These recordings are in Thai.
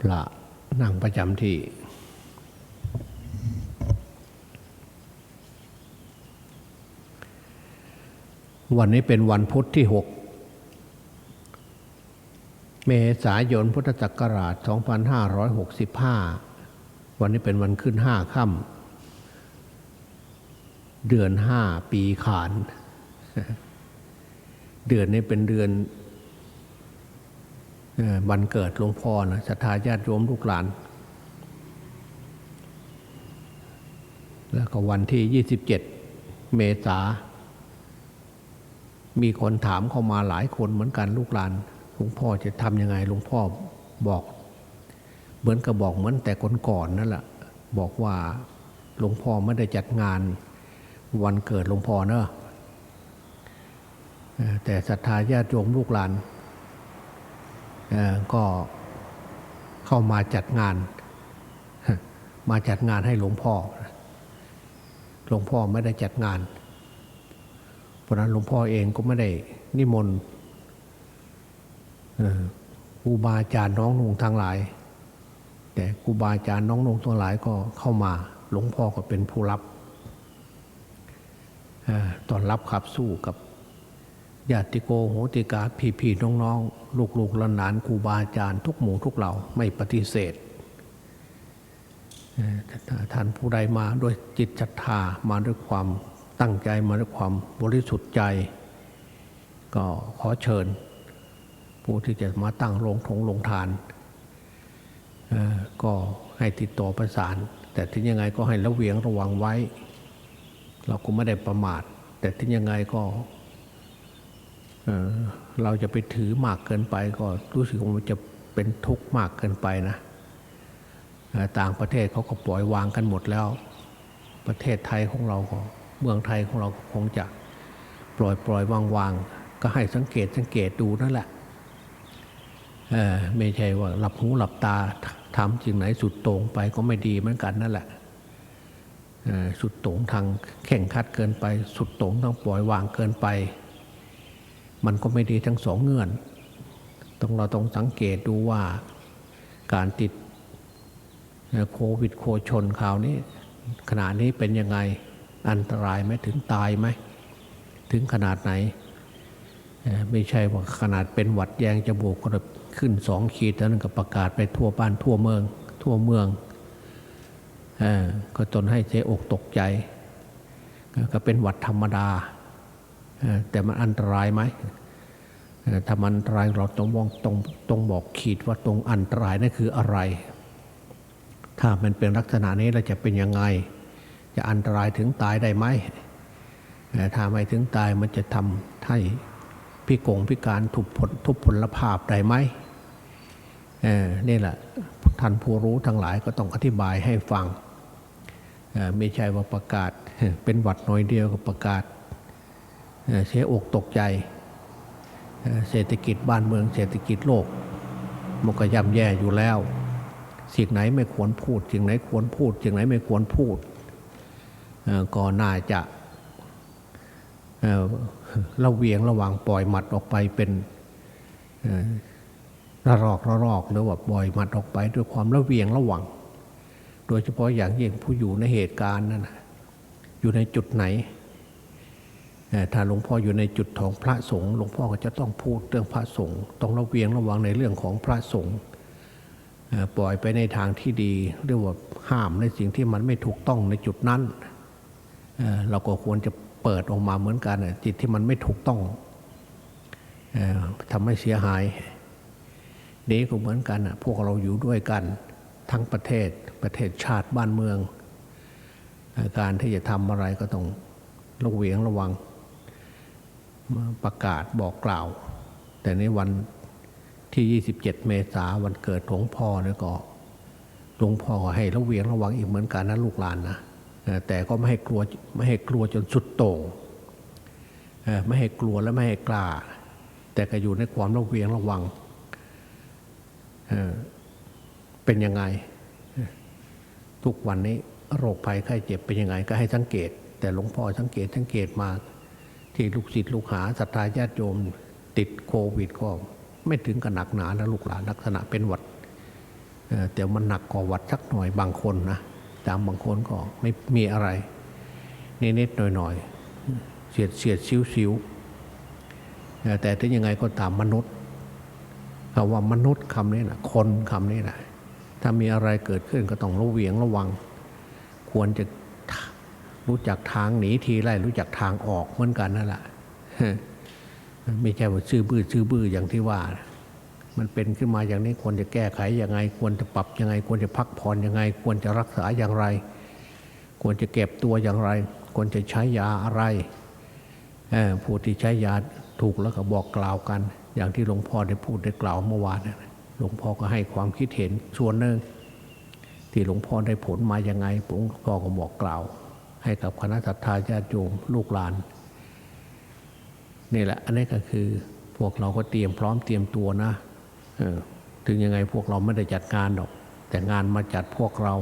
พระนั่งประจำที่ วันนี้เป็นวันพุทธที่6เมษายนพุทธศักราช 2565 วันนี้เป็นวันขึ้น5ค่ำเดือน5ปีขาน เดือนนี้เป็นเดือน วันเกิดหลวงพ่อนะศรัทธาญาติโยมลูกหลาน แล้วก็วันที่ 27 เมษา มีคนถามเข้ามาหลายคนเหมือนกันลูกหลาน หลวงพ่อจะทำยังไงหลวงพ่อบอก เหมือนกับบอกเหมือนแต่ก่อนๆนั่นแหละบอกว่าหลวงพ่อไม่ได้จัดงานวันเกิดหลวงพ่อเนอะแต่ศรัทธาญาติโยมลูกหลาน ก็เข้ามาจัดงาน มาจัดงานให้หลวงพ่อ หลวงพ่อไม่ได้จัดงาน เพราะนั้นหลวงพ่อเองก็ไม่ได้นิมนต์ครูบาอาจารย์น้องนงทั้งหลาย แต่ครูบาอาจารย์น้องนงทั้งหลายก็เข้ามาหลวงพ่อก็เป็นผู้รับอตอนรับขับสู้กับญาติโกโหติกาพี่พี่น้องน้อง ลูกลูกหลานหลานครูบาอาจารย์ทุกหมู่ทุกเหล่าไม่ปฏิเสธท่านผู้ใดมาด้วยจิตศรัทธามาด้วยความตั้งใจมาด้วยความบริสุทธิ์ใจ ก็ขอเชิญ ผู้ที่จะมาตั้งโรงถงโรงทาน ก็ให้ติดต่อประสาน แต่ถึงยังไงก็ให้ระเวียงระวังไว้ เราก็ไม่ได้ประมาท แต่ถึงยังไงก็ เราจะไปถือมากเกินไปก็รู้สึกว่ามันจะเป็นทุกข์มากเกินไปนะต่างประเทศเขาก็ปล่อยวางกันหมดแล้ว ประเทศไทยของเราก็เมืองไทยของเราคงจะปล่อยปล่อยวางวางก็ให้สังเกตสังเกตดูนั่นแหละไม่ใช่ว่าหลับหูหลับตาทำสิ่งไหนสุดโต่งไปก็ไม่ดีเหมือนกันนั่นแหละสุดโต่งทางแข่งขัดเกินไป สุดโต่งทางปล่อยวางเกินไป มันก็ไม่ดีทั้งสองเงื่อนต้องเราต้องสังเกตดูว่าการติดโควิดโคชนคราวนี้ขณะนี้เป็นยังไงอันตรายไหมถึงตายไหมถึงขนาดไหน ไม่ใช่ว่าขนาดเป็นหวัดแยงจมูกก็ขึ้นสองขีดแล้วนั่นก็ประกาศไปทั่วบ้านทั่วเมือง ทั่วเมืองอก็จนให้เจอกตกใจ ก็เป็นหวัดธรรมดา แต่มันอันตรายไหมถ้ามันอันตรายเราต้องมองตรงตรงบอกขีดว่าตรงอันตรายนั่นคืออะไร ถ้ามันเป็นลักษณะนี้เราจะเป็นยังไง จะอันตรายถึงตายได้ไหมถ้าไม่ถึงตายมันจะทำให้พิกงพิการทุบผลทุบผลภาพได้ไหมเนี่แหละท่านผู้รู้ทั้งหลายก็ต้องอธิบายให้ฟังเอ่อไม่ใช่ว่าประกาศเป็นวัดหน่อยเดียวก็ประกาศ เสียอกตกใจเศรษฐกิจบ้านเมืองเศรษฐกิจโลกมันก็ย่ำแย่อยู่แล้ว สิ่งไหนไม่ควรพูด สิ่งไหนควรพูด สิ่งไหนไม่ควรพูดก็น่าจะระเวียงระวังปล่อยหมัดออกไปเป็นระรอกระรอกหรือว่าปล่อยหมัดออกไปด้วยความระเวียงระวัง โดยเฉพาะอย่างยิ่งผู้อยู่ในเหตุการณ์นั่นอยู่ในจุดไหน ถ้าหลวงพ่ออยู่ในจุดของพระสงฆ์หลวงพ่อก็จะต้องพูดเรื่องพระสงฆ์ต้องระเวียงระวังในเรื่องของพระสงฆ์ปล่อยไปในทางที่ดีเรียกว่าห้ามในสิ่งที่มันไม่ถูกต้องในจุดนั้นเราก็ควรจะเปิดออกมาเหมือนกันจิตที่มันไม่ถูกต้องทำให้เสียหายนี้ก็เหมือนกันพวกเราอยู่ด้วยกันทั้งประเทศประเทศชาติบ้านเมือง การที่จะทำอะไรก็ต้องระเวียงระวัง ประกาศบอกกล่าว แต่ในวันที่ 27 เมษาวันเกิดหลวงพ่อเนี่ยก็หลวงพ่อให้ระเวียงระวังอีกเหมือนกันนะลูกหลานนะแต่ก็ไม่ให้กลัวไม่ให้กลัวจนสุดโต่งไม่ให้กลัวและไม่ให้กล้า แต่ก็อยู่ในความระเวียงระวังเเป็นยังไง ทุกวันนี้โรคภัยไข้เจ็บเป็นยังไงก็ให้สังเกต แต่หลวงพ่อสังเกตสังเกตมา ที่ลูกศิษย์ลูกหาศรัทธาญาติโยมติดโควิดก็ไม่ถึงกับหนักหนานะลูกหลานลักษณะเป็นหวัดแต่มันหนักกว่าหวัดสักหน่อยบางคนนะตามบางคนก็ไม่มีอะไรนิดๆหน่อยๆเสียดเสียดซิวซิวๆแต่ถึงยังไงก็ตามมนุษย์คำว่ามนุษย์คำนี้นะคนคำนี้นะถ้ามีอะไรเกิดขึ้นก็ต้องระเวียงระวัง ควรจะ รู้จักทางหนีทีไรรู้จักทางออกเหมือนกันนั่นแหละไม่ใช่ว่าชื่อบื้อชื่อบื้ออย่างที่ว่านะมันเป็นขึ้นมาอย่างนี้ควรจะแก้ไขยังไง ควรจะปรับยังไง ควรจะพักผ่อนยังไง ควรจะรักษาอย่างไร ควรจะเก็บตัวอย่างไร ควรจะใช้ยาอะไรเอ่อผู้ที่ใช้ยาถูกแล้วก็บอกกล่าวกัน อย่างที่หลวงพ่อได้พูดได้กล่าวเมื่อวานนะหลวงพ่อก็ให้ความคิดเห็นส่วนหนึ่งที่หลวงพ่อได้ผลมายังไงหลวงพ่อก็บอกกล่าว ให้กับคณะศรัทธาญาติโยมลูกหลาน นี่แหละ อันนี้ก็คือพวกเราก็เตรียมพร้อมเตรียมตัวนะถึงยังไงพวกเราไม่ได้จัดงานหรอก แต่งานมาจัดพวกเรา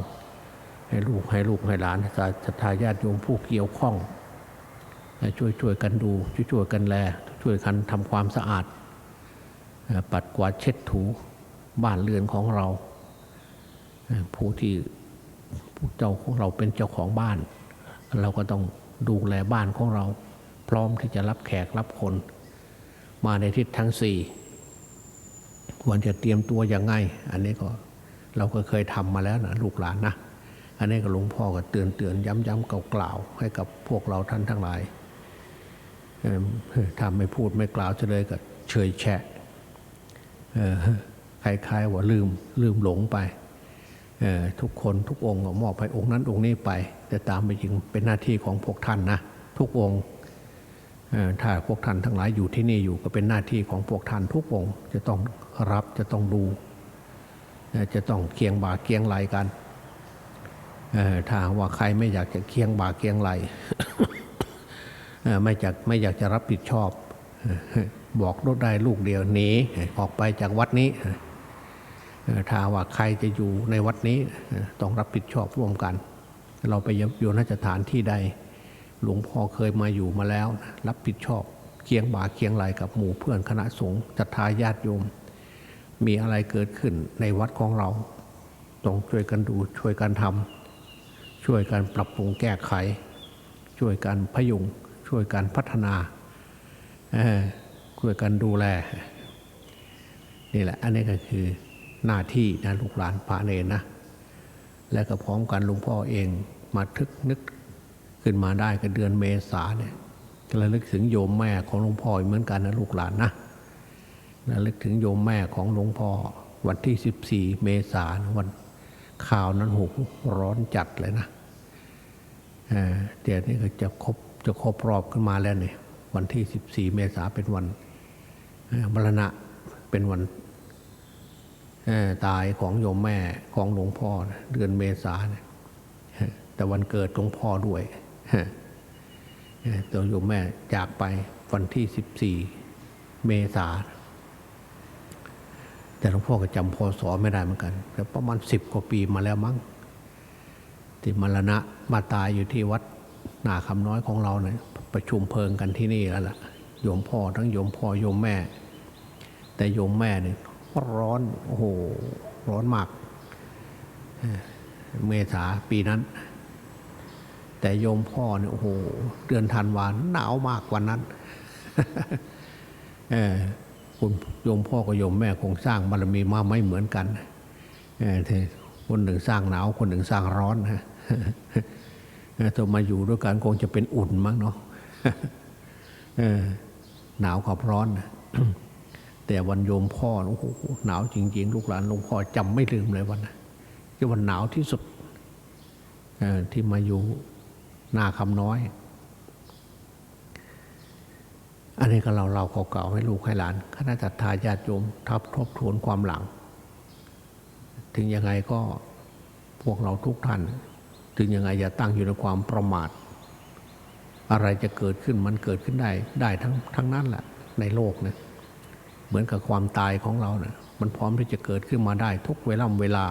ให้ลูกให้ลูกให้หลานศรัทธาญาติโยมผู้เกี่ยวข้องช่วยช่วยกันดูช่วยช่วยกันแล ช่วยกันทำความสะอาด ปัดกวาดเช็ดถูบ้านเรือนของเรา ผู้ที่ผู้เจ้าของเราเป็นเจ้าของบ้าน เราก็ต้องดูแลบ้านของเรา พร้อมที่จะรับแขกรับคน มาในทิศทั้งสี่ควรจะเตรียมตัวยังไง อันนี้ก็เราก็เคยทำมาแล้วนะลูกหลานนะอันนี้ก็หลวงพ่อก็เตือนเตือนย้ำย้ำกล่าวๆให้กับพวกเราท่านทั้งหลายเอิ่มถ้าไม่พูดไม่กล่าวจะเลยก็เฉยแฉะคล้ายๆว่าลืมลืมหลงไป ทุกคนทุกองค์ก็มอบให้องค์นั้นองค์นี้ไป แต่ตามไปจริงเป็นหน้าที่ของพวกท่านนะทุกองค์ถ้าพวกท่านทั้งหลายอยู่ที่นี่อยู่ก็เป็นหน้าที่ของพวกท่านทุกองค์จะต้องรับจะต้องดู จะต้องเคียงบ่าเคียงไหลกันถ้าว่าใครไม่อยากจะเคียงบ่าเคียงไหลไม่อยากไม่อยากจะรับผิดชอบ บอกรถได้ลูกเดียวหนีออกไปจากวัดนี้ ถ้าว่าใครจะอยู่ในวัดนี้ต้องรับผิดชอบร่วมกัน เราไปอยู่นสถานที่ใด หลวงพ่อเคยมาอยู่มาแล้ว รับผิดชอบเคียงบ่าเคียงไหลกับหมู่เพื่อนคณะสงฆ์ศรัทธาญาติโยม มีอะไรเกิดขึ้นในวัดของเราต้องช่วยกันดูช่วยกันทำช่วยกันปรับปรุงแก้ไข ช่วยกันพยุงช่วยกันพัฒนาช่วยกันดูแล นี่แหละ อันนี้ก็คือ หน้าที่นะลูกหลานพระเนรนะ และก็พร้อมกันหลวงพ่อเองมาทึกนึกขึ้นมาได้ก็เดือนเมษาเนี่ยระลึกถึงโยมแม่ของหลวงพ่ออีกเหมือนกันนะลูกหลานนะระลึกถึงโยมแม่ของหลวงพ่อวันที่ 14 เมษาวันข่าวนั้นโหร้อนจัดเลยนะเดี๋ยวนี้ก็จะครบจะครบรอบขึ้นมาแล้วเนี่ยวันที่ 14 เมษาเป็นวันมรณะเป็นวัน ตายของโยมแม่ของหลวงพ่อนะเดือนเมษาเนี่ยแต่วันเกิดหลวงพ่อด้วยตัวโยมแม่จากไปวันที่14เมษาแต่หลวงพ่อก็จำพศไม่ได้เหมือนกันแต่ประมาณสิบกว่าปีมาแล้วมั้งที่มรณะมาตายอยู่ที่วัดนาคำน้อยของเราเนี่ยประชุมเพลิงกันที่นี่แล้วล่ะโยมพ่อทั้งโยมพ่อโยมแม่ แต่โยมแม่เนี่ย ร้อน โอ้โห ร้อนมาก เมษาปีนั้น แต่โยมพ่อเนี่ยโอ้โห เดือนธันวาหนาวมากกว่านั้นเออคุณโยมพ่อกับโยมแม่คงสร้างบารมีมาไม่เหมือนกันเออแต่คนหนึ่งสร้างหนาว คนหนึ่งสร้างร้อนฮะถ้ามาอยู่ด้วยกันคงจะเป็นอุ่นมั้งเนาะเออหนาวกับร้อน แต่วันโยมพ่อโอ้โหหนาวจริง ๆ ลูกหลานหลวงพ่อจำไม่ลืมเลยวันนะที่วันหนาวที่สุดที่มาอยู่หน้าคำน้อย อันนี้ก็เราเราเก่าๆให้ลูกให้หลานคณะจัตตาญาติโยมทับทบทวนความหลัง ถึงยังไงก็พวกเราทุกท่าน ถึงยังไงอย่าตั้งอยู่ในความประมาท อะไรจะเกิดขึ้นมันเกิดขึ้นได้ได้ทั้งทั้งนั้นแหละในโลกนะ เหมือนกับความตายของเราเนะี่ยมันพร้อมที่จะเกิดขึ้นมาได้ทุกเวลาเวลา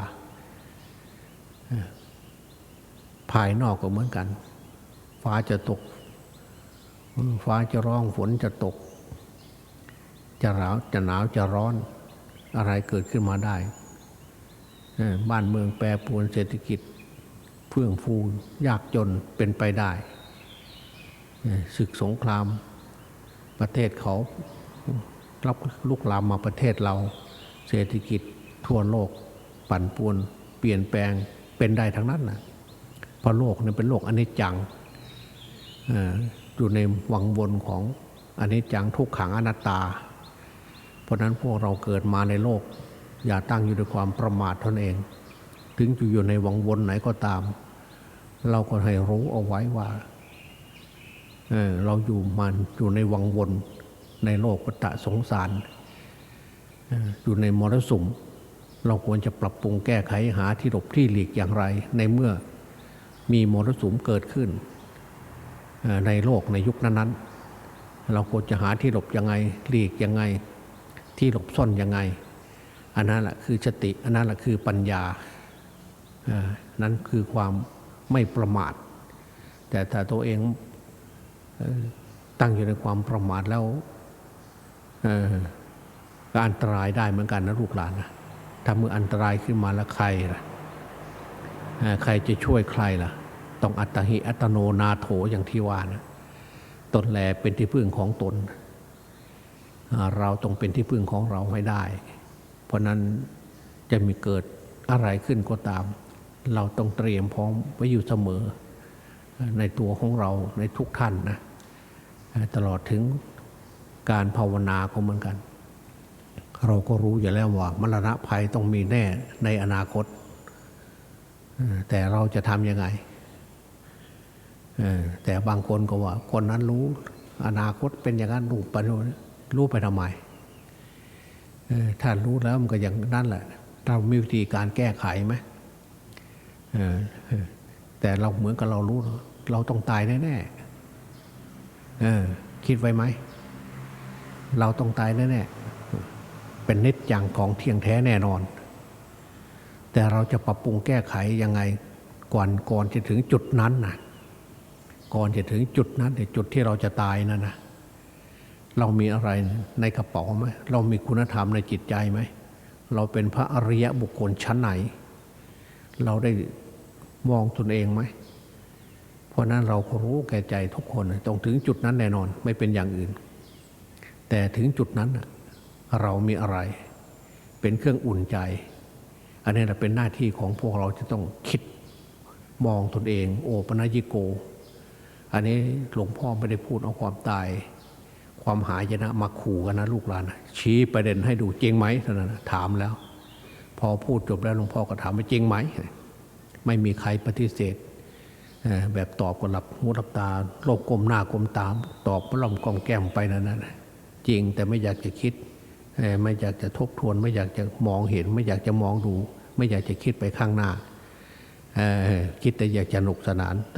ภายนอกก็เหมือนกัน ฟ้าจะตก ฟ้าจะร้องฝนจะตก จะหนาวจะหนาวจะร้อน อะไรเกิดขึ้นมาได้บ้านเมืองแปรปรวนเศรษฐกิจเฟื่องฟูยากจนเป็นไปได้ศึกสงครามประเทศเขา รับลุกลามมาประเทศเรา เศรษฐกิจทั่วโลก ปั่นป่วน เปลี่ยนแปลงเป็นได้ทั้งนั้นนะเพราะโลกนี่เป็นโลกอนิจจังออยู่ในวังวนของอนนี้จังทุกขังอนัตตา เพราะนั้นพวกเราเกิดมาในโลก อย่าตั้งอยู่ด้วยความประมาทตนเอง ถึงจะอยู่ในวังวนไหนก็ตาม เราก็ให้รู้เอาไว้ว่าเเราอยู่มันอยู่ในวังวน ในโลกวัฏสงสาร อยู่ในมรสุม เราควรจะปรับปรุงแก้ไขหาที่หลบที่หลีกอย่างไร ในเมื่อมีมรสุมเกิดขึ้น ในโลกในยุคนั้นๆ เราควรจะหาที่หลบยังไงหลีกยังไง ที่หลบซ่อนยังไง อันนั้นแหละคือสติอันนั้นแหละคือปัญญาอ่านั้นคือความไม่ประมาท แต่ถ้าตัวเองตั้งอยู่ในความประมาทแล้ว ก็อันตรายได้เหมือนกันนะลูกหลานนะถ้าเมื่ออันตรายขึ้นมาแล้วใครล่ะใครจะช่วยใครล่ะ ต้องอัตหิอัตโนนาโถอย่างที่ว่านะตนแลเป็นที่พึ่งของตน เราต้องเป็นที่พึ่งของเราให้ได้ เพราะนั้นจะมีเกิดอะไรขึ้นก็ตาม เราต้องเตรียมพร้อมไว้อยู่เสมอ ในตัวของเราในทุกท่านนะตลอดถึง การภาวนาก็เหมือนกัน เราก็รู้อยู่แล้วว่ามรณะภัยต้องมีแน่ในอนาคต แต่เราจะทำยังไงแต่บางคนก็ว่า คนนั้นรู้ อนาคตเป็นอย่างนั้นรู้ไปรู้ไปทำไมถ้ารู้แล้วมันก็อย่างนั้นแหละ เรามีวิธีการแก้ไขไหมแต่เราเหมือนกับเรารู้ เราต้องตายแน่ๆคิดไว้ไหม เราต้องตายแน่ๆเป็นนิจจังของเที่ยงแท้แน่นอน แต่เราจะปรับปรุงแก้ไขยังไงก่อนก่อนจะถึงจุดนั้นนะก่อนจะถึงจุดนั้นเนี่ยจุดที่เราจะตายนั่นนะเรามีอะไรในกระเป๋าไหมเรามีคุณธรรมในจิตใจไหมเราเป็นพระอริยะบุคคลชั้นไหน เราได้มองตนเองไหมเพราะนั้นเราก็รู้แก่ใจทุกคนต้องถึงจุดนั้นแน่นอน ไม่เป็นอย่างอื่น แต่ถึงจุดนั้นเรามีอะไร เป็นเครื่องอุ่นใจ อันนี้เป็นหน้าที่ของพวกเราจะต้องคิดมองตนเอง โอปนัญิโก อันนี้หลวงพ่อไม่ได้พูดเอาความตาย ความหายนะมาขู่กันนะลูกหลานชี้ประเด็นให้ดูจริงไหมเท่านั้นะถามแล้ว พอพูดจบแล้วหลวงพ่อก็ถามว่าจริงไหมไม่มีใครปฏิเสธแบบตอบก็หลับหูหลับตาโลกกลมหน้ากลมตามตอบล่อมกลมแก้มไปนั่นนะ จริง แต่ไม่อยากจะคิด ไม่อยากจะทบทวน ไม่อยากจะมองเห็น ไม่อยากจะมองดู ไม่อยากจะคิดไปข้างหน้า คิดแต่อยากจะสนุกสนานต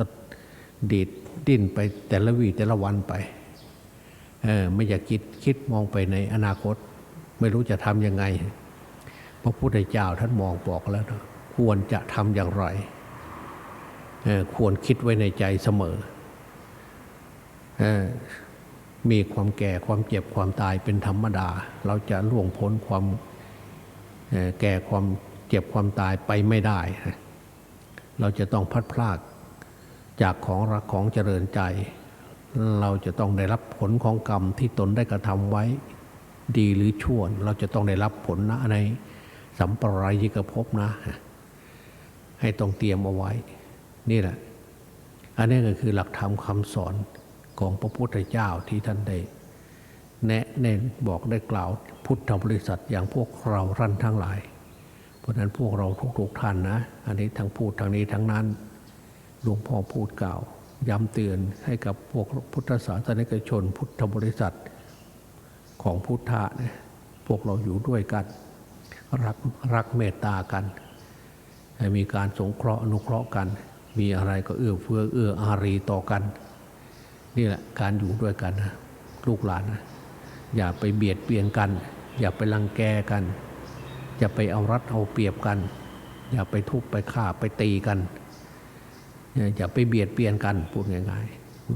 ดีดดิ้นไปแต่ละวีแต่ละวันไปไม่อยากคิดคิดมองไปในอนาคต ไม่รู้จะทำยังไง พระพุทธเจ้าท่านมองบอกแล้วนะควรจะทำอย่างไรควรคิดไว้ในใจเสมอ มีความแก่ความเจ็บความตายเป็นธรรมดา เราจะล่วงพ้นความแก่ความเจ็บความตายไปไม่ได้ เราจะต้องพัดพลากจากของรักของเจริญใจ เราจะต้องได้รับผลของกรรมที่ตนได้กระทำไว้ ดีหรือชั่วเราจะต้องได้รับผลนะในสัมปรายยิกภพนะ ให้ต้องเตรียมเอาไว้ นี่แหละ อันนี้ก็คือหลักธรรมคำสอน ของพระพุทธเจ้าที่ท่านได้แนะแนนบอกได้กล่าวพุทธบริษัทอย่างพวกเราท่านทั้งหลาย เพราะฉะนั้นพวกเราทุกๆท่านนะ อันนี้ทั้งพูดทางนี้ทั้งนั้นหลวงพ่อพูดกล่าว ย้ำเตือนให้กับพวกพุทธศาสนิกชน พุทธบริษัทของพุทธะเนี่ยพวกเราอยู่ด้วยกัน รักรักเมตตากันให้มีการสงเคราะห์อนุเคราะห์กัน มีอะไรก็เอื้อเฟื้อเอื้ออารีต่อกัน นี่แหละการอยู่ด้วยกันนะลูกหลานนะอย่าไปเบียดเบียนกัน อย่าไปรังแกกัน อย่าไปเอารัดเอาเปรียบกัน อย่าไปทุบไปฆ่าไปตีกัน อย่าไปเบียดเบียนกันพูดง่าย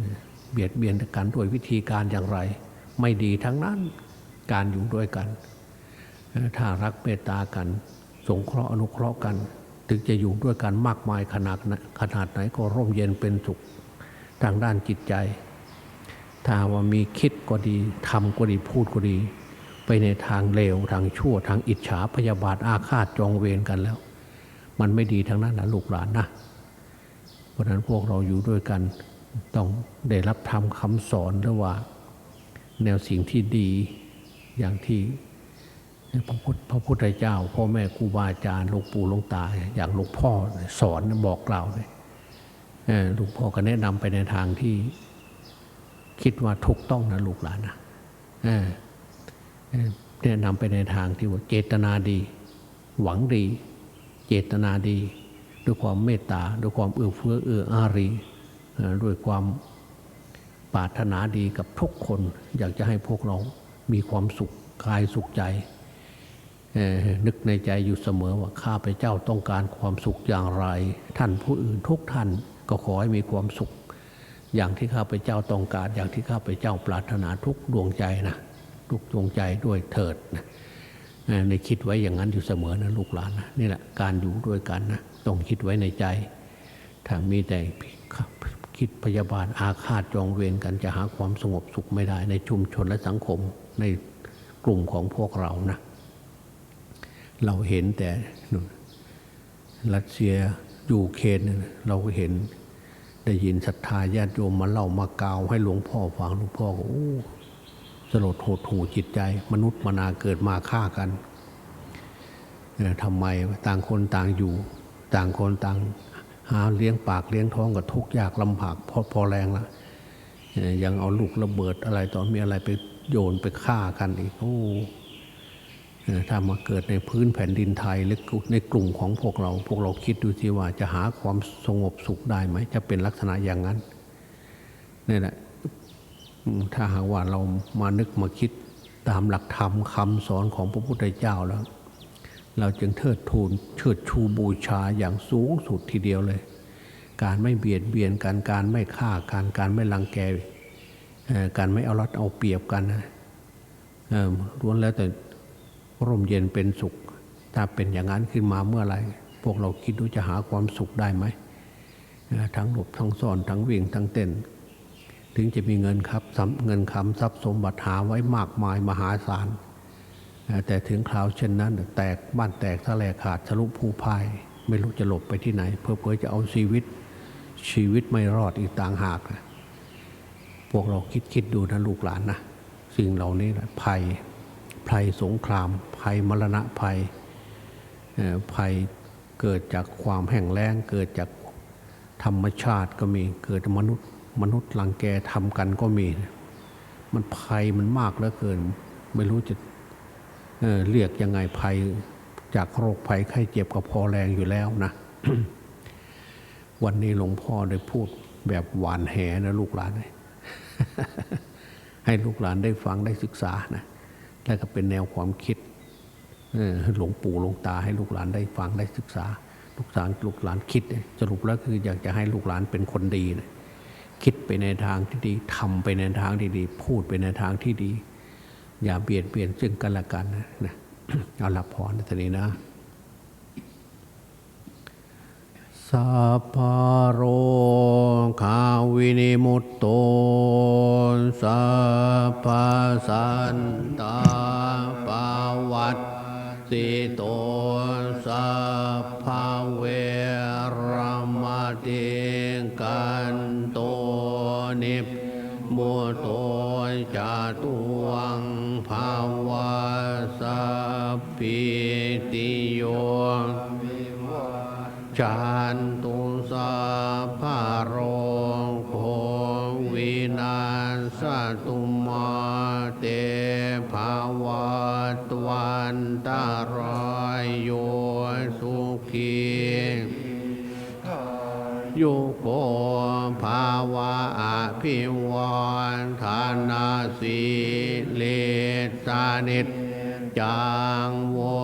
ๆเบียดเบียนกันด้วยวิธีการอย่างไร ไม่ดีทั้งนั้นการอยู่ด้วยกัน ถ้ารักเมตตากัน สงเคราะห์อนุเคราะห์กัน ถึงจะอยู่ด้วยกันมากมายขนาดขนาดไหนก็ร่มเย็นเป็นสุข ทางด้านจิตใจถ้าว่ามีคิดก็ดีทำก็ดีพูดก็ดี ไปในทางเลวทางชั่ว ทางอิจฉาพยาบาทอาฆาตจองเวรกันแล้ว มันไม่ดีทั้งนั้นนะลูกหลานนะเพราะนั้นพวกเราอยู่ด้วยกัน ต้องได้รับธรรมคำสอนหรือว่า แนวสิ่งที่ดีอย่างที่พระพุทธพระพุทธเจ้า พ่อแม่ครูบาอาจารย์หลวงปู่หลวงตา อย่างหลวงพ่อสอนบอกกล่าวเลย หลวงพ่อก็แนะนำไปในทางที่คิดว่าถูกต้องนะลูกหลานนะแนะนำไปในทางที่ว่าเจตนาดี หวังดี เจตนาดี ด้วยความเมตตา ด้วยความเอื้อเฟื้อเอื้ออารี ด้วยความปรารถนาดีกับทุกคน อยากจะให้พวกเรามีความสุขกายสุขใจนึกในใจอยู่เสมอว่าข้าพเจ้าต้องการความสุขอย่างไร ท่านผู้อื่นทุกท่าน ก็ขอให้มีความสุข อย่างที่ข้าพเจ้าต้องการ อย่างที่ข้าพเจ้าปรารถนาทุกดวงใจนะทุกดวงใจด้วยเถิดนะในคิดไว้อย่างนั้นอยู่เสมอนะลูกหลานนะนี่แหละการอยู่ด้วยกันนะต้องคิดไว้ในใจถ้ามีแต่คิดพยาบาทอาฆาตจองเวรกันจะหาความสงบสุขไม่ได้ ในชุมชนและสังคมในกลุ่มของพวกเรานะ เราเห็นแต่รัสเซีย ยูเคนเนี่ยเราก็เห็นได้ยินศรัทธาญาติโยมมาเล่ามากาวให้หลวงพ่อฟังหลวงพ่อก็โอ้สลดโหดหูจิตใจ มนุษย์มนาเกิดมาฆ่ากันทำไมต่างคนต่างอยู่ ต่างคนต่างหาเลี้ยงปากเลี้ยงท้องกับทุกข์ยากลำบากพอพอแรงละยังเอาลูกระเบิดอะไรตอนมีอะไรไปโยนไปฆ่ากันอีกโอ้ ถ้ามาเกิดในพื้นแผ่นดินไทยหรือในกลุ่มของพวกเรา พวกเราคิดดูสิว่าจะหาความสงบสุขได้ไหมจะเป็นลักษณะอย่างนั้นนี่แหละถ้าหากว่าเรามานึกมาคิดตามหลักธรรมคำสอนของพระพุทธเจ้าแล้ว เราจึงเทิดทูนเชิดชูบูชาอย่างสูงสุดทีเดียวเลย การไม่เบียดเบียนกันการไม่ฆ่ากันการไม่รังแก่การไม่เอารัดเอาเปรียบกันนะล้วนแล้วแต่ ร่มเย็นเป็นสุข ถ้าเป็นอย่างนั้นขึ้นมาเมื่อไรพวกเราคิดดูจะหาความสุขได้ไหมทั้งหลบทั้งซ่อนทั้งวิ่งทั้งเต้น ถึงจะมีเงินครับเงินคำทรัพย์สมบัติหาไว้มากมายมหาศาลแต่ถึงคราวเช่นนั้น แตกบ้านแตกทะเลขาดทะลุภูพาย ไม่รู้จะหลบไปที่ไหน เพื่อเพื่อจะเอาชีวิต ชีวิตไม่รอดอีกต่างหาก พวกเราคิดคิดดูนะลูกหลานนะสิ่งเหล่านี้ภัย ภัยสงคราม ภัยมรณะภัยภัยเกิดจากความแห้งแล้งเกิดจากธรรมชาติก็มีเกิดจากมนุษย์มนุษย์ลังแกทำกันก็มี มันภัยมันมากเหลือเกิน ไม่รู้จะเเรียกยังไงภัยจากโรคภัยไข้เจ็บก็พอแรงอยู่แล้วนะ วันนี้หลวงพ่อได้พูดแบบหวานแหนะลูกหลานให้ลูกหลานได้ฟังได้ศึกษานะ แล้วก็เป็นแนวความคิดหลวงปู่หลวงตาให้ลูกหลานได้ฟังได้ศึกษา ลูกหลานลูกหลานคิดเนี่ยสรุปแล้วคืออยากจะให้ลูกหลานเป็นคนดีนะคิดไปในทางที่ดีทำไปในทางที่ดี พูดไปในทางที่ดี อย่าเบียดเบียนซึ่งกันและกันนะเอารับพรในทีนี้นะสัพพะโรคาวินิมุตโตสัพพะสันตาปาวัต สิโตสัพ ยโกภาวะอภิวันธานาสีเลสานิจจังวุ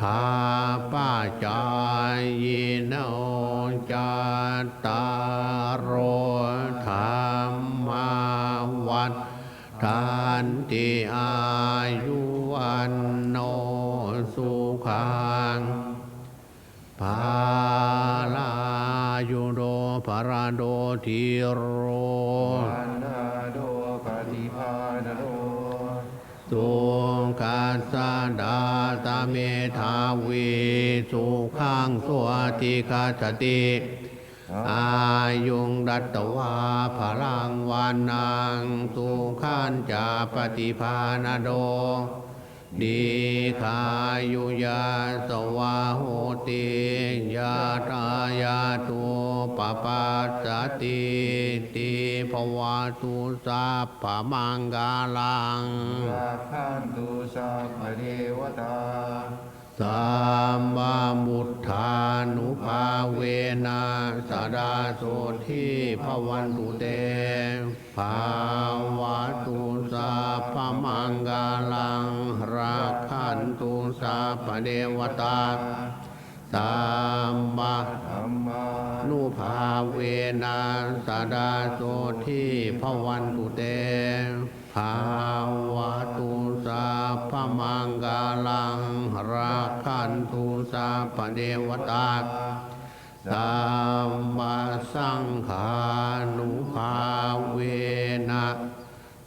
ฒาปาจาย ราโดทีโรปันนาโดปฏิภาณโดสุขัสสะดาตเมธาวีสุขังสวติคาสติอายุงดัตตวาพลังวานังสุขันจาปฏิภาณโด ดีขายุยาสวาโหติยาตายาตุปปัสสติติภวาตุสัพพมังกาลังสัพพันตุสัพพเทวตาสัมมามุทธานุภาเวนะสดาโสทิภวันตุเต ภาวะตุสัพมังกาลังราคันตุสัพเดวตาสัมมาธัมมานุภาเวนะสดาโสทิภวันตุเตภาวะตุสัพมังกาลังราคันตุสัพเดวตาสัมมาสังฆานุภาเว